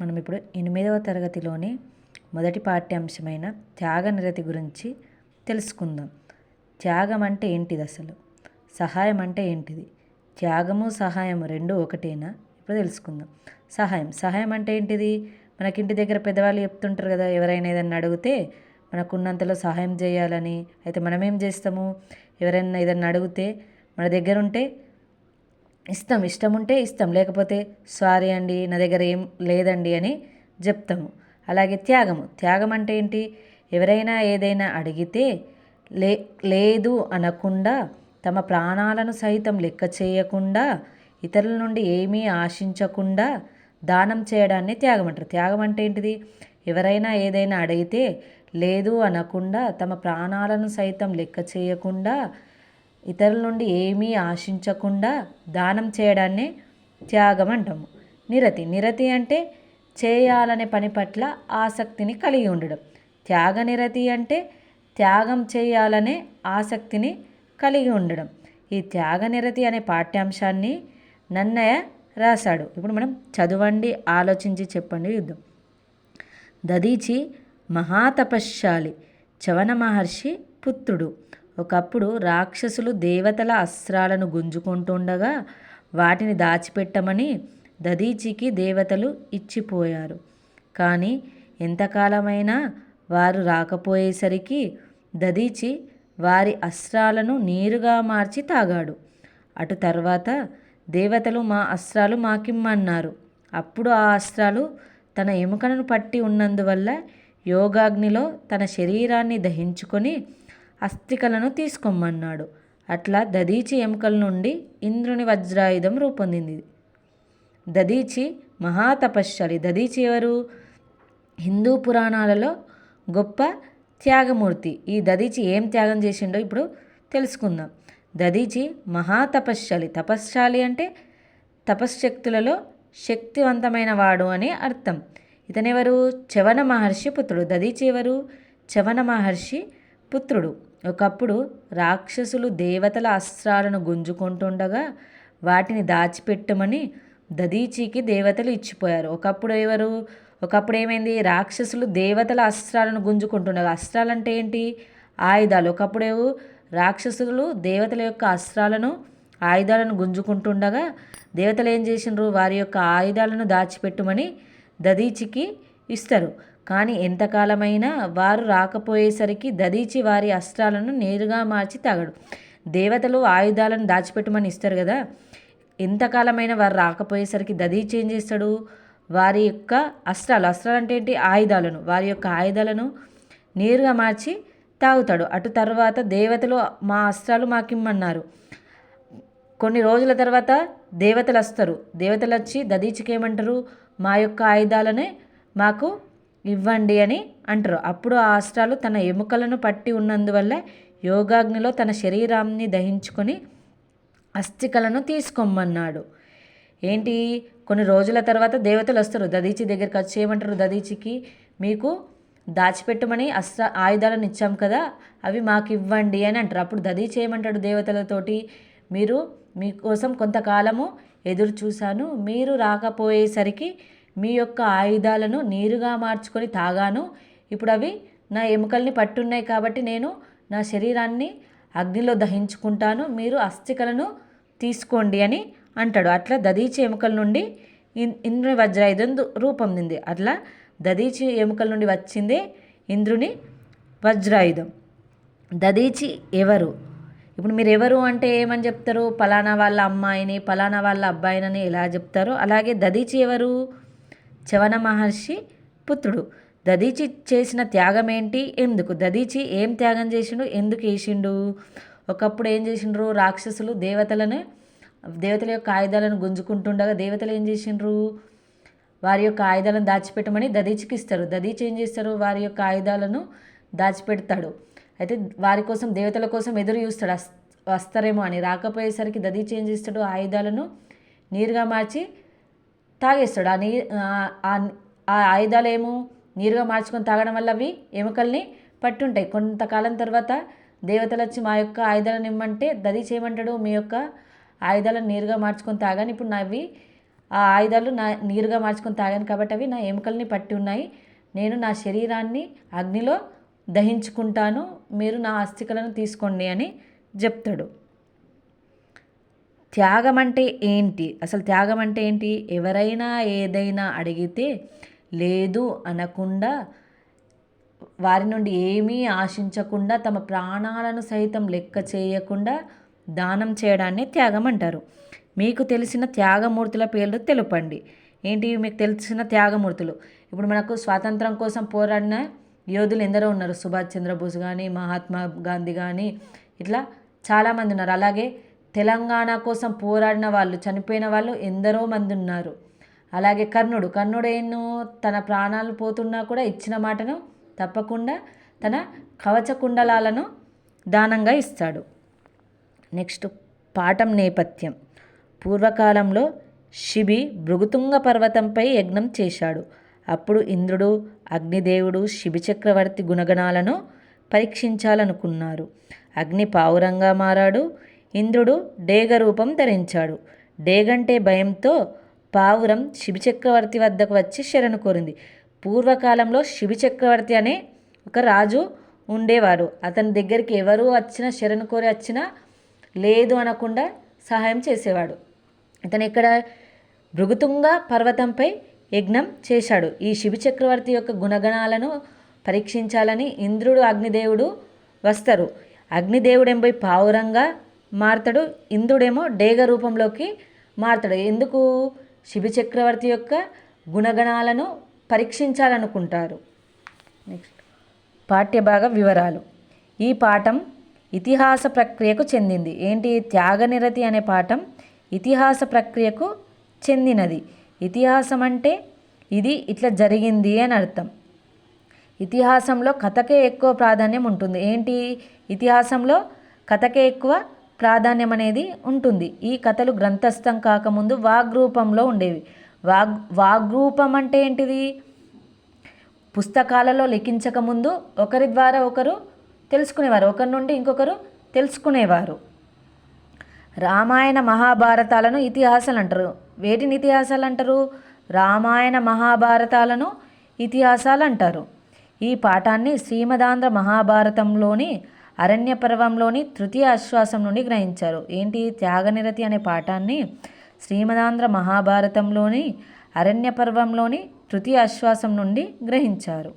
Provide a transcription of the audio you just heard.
మనం ఇప్పుడు ఎనిమిదవ తరగతిలోని మొదటి పాఠ్యాంశమైన త్యాగనిరతి గురించి తెలుసుకుందాం. త్యాగం అంటే ఏంటిది అసలు? సహాయం అంటే ఏంటిది? త్యాగము సహాయం రెండు ఒకటేనా? ఇప్పుడు తెలుసుకుందాం. సహాయం. సహాయం అంటే ఏంటిది? మనకి ఇంటి దగ్గర పెద్దవాళ్ళు చెప్తుంటారు కదా ఎవరైనా ఏదన్నా అడిగితే మనకున్నంతలో సహాయం చేయాలని. అయితే మనం ఏం చేస్తాము? ఎవరైనా ఏదన్నా అడిగితే మన దగ్గర ఉంటే ఇస్తాం ఇష్టం ఉంటే ఇస్తాం లేకపోతే సారీ అండి నా దగ్గర ఏం లేదండి అని చెప్తాము అలాగే త్యాగము. త్యాగం అంటే ఏంటి? ఎవరైనా ఏదైనా అడిగితే లే లేదు అనకుండా తమ ప్రాణాలను సైతం లెక్క చేయకుండా ఇతరుల నుండి ఏమీ ఆశించకుండా దానం చేయడాన్ని త్యాగం అంటారు త్యాగం అంటే ఏంటిది? ఎవరైనా ఏదైనా అడిగితే లేదు అనకుండా తమ ప్రాణాలను సైతం లెక్క చేయకుండా ఇతరుల నుండి ఏమీ ఆశించకుండా దానం చేయడాన్నే త్యాగం అంటాము. నిరతి నిరతి అంటే చేయాలనే పని పట్ల ఆసక్తిని కలిగి ఉండడం. త్యాగ నిరతి అంటే త్యాగం చేయాలనే ఆసక్తిని కలిగి ఉండడం. ఈ త్యాగ నిరతి అనే పాఠ్యాంశాన్ని నన్నయ్య రాశాడు. ఇప్పుడు మనం చదవండి ఆలోచించి చెప్పండి యుద్ధం. దదీచి మహాతపశ్శాలి చవన మహర్షి పుత్రుడు. ఒకప్పుడు రాక్షసులు దేవతల అస్త్రాలను గుంజుకుంటుండగా వాటిని దాచిపెట్టమని దదీచికి దేవతలు ఇచ్చిపోయారు. కానీ ఎంతకాలమైనా వారు రాకపోయేసరికి దదీచి వారి అస్త్రాలను నీరుగా మార్చి తాగాడు. అటు తర్వాత దేవతలు మా అస్త్రాలు మాకిమ్మన్నారు. అప్పుడు ఆ అస్త్రాలు తన ఎముకలను పట్టి ఉన్నందువల్ల యోగాగ్నిలో తన శరీరాన్ని దహించుకొని అస్థికలను తీసుకోమన్నాడు. అట్లా దదీచి ఎముకల నుండి ఇంద్రుని వజ్రాయుధం రూపొందింది. దదీచి మహాతపశ్శాలి. దదీచి ఎవరు? హిందూ పురాణాలలో గొప్ప త్యాగమూర్తి. ఈ దదీచి ఏం త్యాగం చేసిండో ఇప్పుడు తెలుసుకుందాం. దదీచి మహాతపశ్శాలి. తపశ్శాలి అంటే తపశ్శక్తులలో శక్తివంతమైన వాడు అని అర్థం. ఇతనెవరు? చవన మహర్షి పుత్రుడు. దదీచి ఎవరు? చవన మహర్షి పుత్రుడు. ఒకప్పుడు రాక్షసులు దేవతల అస్త్రాలను గుంజుకుంటుండగా వాటిని దాచిపెట్టమని దదీచికి దేవతలు ఇచ్చిపోయారు. ఒకప్పుడు ఎవరు? ఒకప్పుడు ఏమైంది? రాక్షసులు దేవతల అస్త్రాలను గుంజుకుంటుండగా. అస్త్రాలు అంటే ఏంటి? ఆయుధాలు. ఒకప్పుడు రాక్షసులు దేవతల యొక్క అస్త్రాలను ఆయుధాలను గుంజుకుంటుండగా దేవతలు ఏం చేసినారు వారి యొక్క ఆయుధాలను దాచిపెట్టుమని దదీచికి ఇస్తారు. కానీ ఎంతకాలమైనా వారు రాకపోయేసరికి దదీచి వారి అస్త్రాలను నేరుగా మార్చి తాగడు. దేవతలు ఆయుధాలను దాచిపెట్టమని ఇస్తారు కదా. ఎంతకాలమైనా వారు రాకపోయేసరికి దదీచి ఏం చేస్తాడు? వారి యొక్క అస్త్రాలు అస్త్రాలు అంటే ఏంటి? ఆయుధాలను. వారి యొక్క ఆయుధాలను నేరుగా మార్చి తాగుతాడు. అటు తర్వాత దేవతలు మా అస్త్రాలు మాకిమ్మన్నారు. కొన్ని రోజుల తర్వాత దేవతలు వస్తారు. దేవతలు వచ్చి దదీచికి ఏమంటారు? మా యొక్క ఆయుధాలనే మాకు ఇవ్వండి అని అంటారు. అప్పుడు ఆ అస్త్రాలు తన ఎముకలను పట్టి ఉన్నందువల్ల యోగాగ్నిలో తన శరీరాన్ని దహించుకొని అస్థికలను తీసుకోమన్నాడు. ఏంటి? కొన్ని రోజుల తర్వాత దేవతలు వస్తారు. దదీచి దగ్గరికి వచ్చి ఏమంటారు? దదీచికి మీకు దాచిపెట్టమని అస్త్ర ఆయుధాలను ఇచ్చాం కదా అవి మాకు ఇవ్వండి అని అంటారు. అప్పుడు దదీచి ఏమంటాడు దేవతలతోటి? మీరు మీకోసం కొంతకాలము ఎదురు చూశాను మీరు రాకపోయేసరికి మీ యొక్క ఆయుధాలను నీరుగా మార్చుకొని తాగాను. ఇప్పుడు అవి నా ఎముకల్ని పట్టున్నాయి కాబట్టి నేను నా శరీరాన్ని అగ్నిలో దహించుకుంటాను. మీరు అస్థికలను తీసుకోండి అని అంటాడు. అట్లా దదీచి ఎముకల నుండి ఇంద్రుని వజ్రాయుధం రూపొందింది అట్లా దదీచి ఎముకల నుండి వచ్చిందే ఇంద్రుని వజ్రాయుధం. దదీచి ఎవరు? ఇప్పుడు మీరు ఎవరు అంటే ఏమని చెప్తారు? పలానా వాళ్ళ అమ్మాయిని పలానా వాళ్ళ అబ్బాయినని ఎలా చెప్తారో? అలాగే దదీచి ఎవరు? చవన మహర్షి పుత్రుడు. దదీచి చేసిన త్యాగం ఏంటి ఎందుకు? దదీచి ఏం త్యాగం చేసిండు? ఎందుకు వేసిండు? ఒకప్పుడు ఏం చేసిండ్రు? రాక్షసులు దేవతలను దేవతల యొక్క ఆయుధాలను గుంజుకుంటుండగా దేవతలు ఏం చేసిండ్రు? వారి యొక్క ఆయుధాలను దాచిపెట్టమని దదీచికి ఇస్తారు. దదీచి ఏం చేస్తారు? వారి యొక్క ఆయుధాలను దాచిపెడతాడు. అయితే వారి కోసం దేవతల కోసం ఎదురు చూస్తాడు. వస్తారేమో అని. రాకపోయేసరికి దదీచి ఏం చేస్తాడు? ఆయుధాలను నీరుగా మార్చి తాగేస్తాడు. ఆ నీ ఆ ఆయుధాలు ఏమో నీరుగా మార్చుకొని తాగడం వల్ల అవి ఎముకల్ని పట్టుంటాయి. కొంతకాలం తర్వాత దేవతలు వచ్చి మా యొక్క ఆయుధాలను ఇమ్మంటే దది చేయమంటాడు. మీ యొక్క ఆయుధాలను నేరుగా మార్చుకొని తాగాను. ఇప్పుడు నావి ఆ ఆయుధాలు నా నీరుగా మార్చుకొని తాగాను కాబట్టి అవి నా ఎముకల్ని పట్టి ఉన్నాయి. నేను నా శరీరాన్ని అగ్నిలో దహించుకుంటాను. మీరు నా అస్థికలను తీసుకోండి అని చెప్తాడు. త్యాగం అంటే ఏంటి? అసలు త్యాగం అంటే ఏంటి? ఎవరైనా ఏదైనా అడిగితే లేదు అనకుండా వారి నుండి ఏమీ ఆశించకుండా తమ ప్రాణాలను సైతం లెక్క చేయకుండా దానం చేయడాన్ని త్యాగం అంటారు. మీకు తెలిసిన త్యాగమూర్తుల పేర్లు తెలుపండి. ఏంటి? మీకు తెలిసిన త్యాగమూర్తులు. ఇప్పుడు మనకు స్వాతంత్రం కోసం పోరాడిన యోధులు ఎందరో ఉన్నారు. సుభాష్ చంద్రబోస్ కానీ మహాత్మా గాంధీ కానీ ఇట్లా చాలామంది ఉన్నారు. అలాగే తెలంగాణ కోసం పోరాడిన వాళ్ళు చనిపోయిన వాళ్ళు ఎందరో మంది ఉన్నారు. అలాగే కర్ణుడు కర్ణుడేను తన ప్రాణాలు పోతున్నా కూడా ఇచ్చిన మాటను తప్పకుండా తన కవచ కుండలాలను దానంగా ఇస్తాడు. నెక్స్ట్ పాఠం నేపథ్యం. పూర్వకాలంలో శిబి భృగుతుంగ పర్వతంపై యజ్ఞం చేశాడు. అప్పుడు ఇంద్రుడు అగ్నిదేవుడు శిబి చక్రవర్తి గుణగణాలను పరీక్షించాలనుకున్నారు. అగ్ని పావురంగా మారాడు. ఇంద్రుడు డేగ రూపం ధరించాడు. డేగంటే భయంతో పావురం శిబిచక్రవర్తి వద్దకు వచ్చి శరణు కోరింది. పూర్వకాలంలో శిబిచక్రవర్తి అనే ఒక రాజు ఉండేవారు అతని దగ్గరికి ఎవరు వచ్చినా శరణు కోరి వచ్చినా లేదు అనకుండా సహాయం చేసేవాడు. అతను ఇక్కడ భృగుతుంగ పర్వతంపై యజ్ఞం చేశాడు. ఈ శిబి చక్రవర్తి యొక్క గుణగణాలను పరీక్షించాలని ఇంద్రుడు అగ్నిదేవుడు వస్తారు. అగ్నిదేవుడెంబై పావురంగా మారుతాడు. ఇంద్రుడేమో డేగ రూపంలోకి మారుతాడు. ఎందుకు? శిబి చక్రవర్తి యొక్క గుణగణాలను పరీక్షించాలనుకుంటారు. నెక్స్ట్ పాఠ్యభాగ వివరాలు. ఈ పాఠం ఇతిహాస ప్రక్రియకు చెందింది. ఏంటి? త్యాగనిరతి అనే పాఠం ఇతిహాస ప్రక్రియకు చెందినది. ఇతిహాసం అంటే ఇది ఇట్లా జరిగింది అని అర్థం. ఇతిహాసంలో కథకే ఎక్కువ ప్రాధాన్యం ఉంటుంది. ఏంటి? ఇతిహాసంలో కథకే ఎక్కువ ప్రాధాన్యం అనేది ఉంటుంది. ఈ కథలు గ్రంథస్థం కాకముందు వాగ్రూపంలో ఉండేవి. వాగ్ వాగ్రూపం అంటే ఏంటిది? పుస్తకాలలో లిఖించకముందు ఒకరి ద్వారా ఒకరు తెలుసుకునేవారు. ఒకరి నుండి ఇంకొకరు తెలుసుకునేవారు. రామాయణ మహాభారతాలను ఇతిహాసాలు అంటారు. వేటిని ఇతిహాసాలు అంటారు? రామాయణ మహాభారతాలను ఇతిహాసాలు అంటారు. ఈ పాఠాన్ని శ్రీమదాంధ్ర మహాభారతంలోని అరణ్య పర్వంలోని తృతీయ ఆశ్వాసం నుండి గ్రహించారు. ఏంటి? త్యాగనిరతి అనే పాఠాన్ని శ్రీమదాంధ్ర మహాభారతంలోని అరణ్య పర్వంలోని తృతీయ ఆశ్వాసం నుండి గ్రహించారు.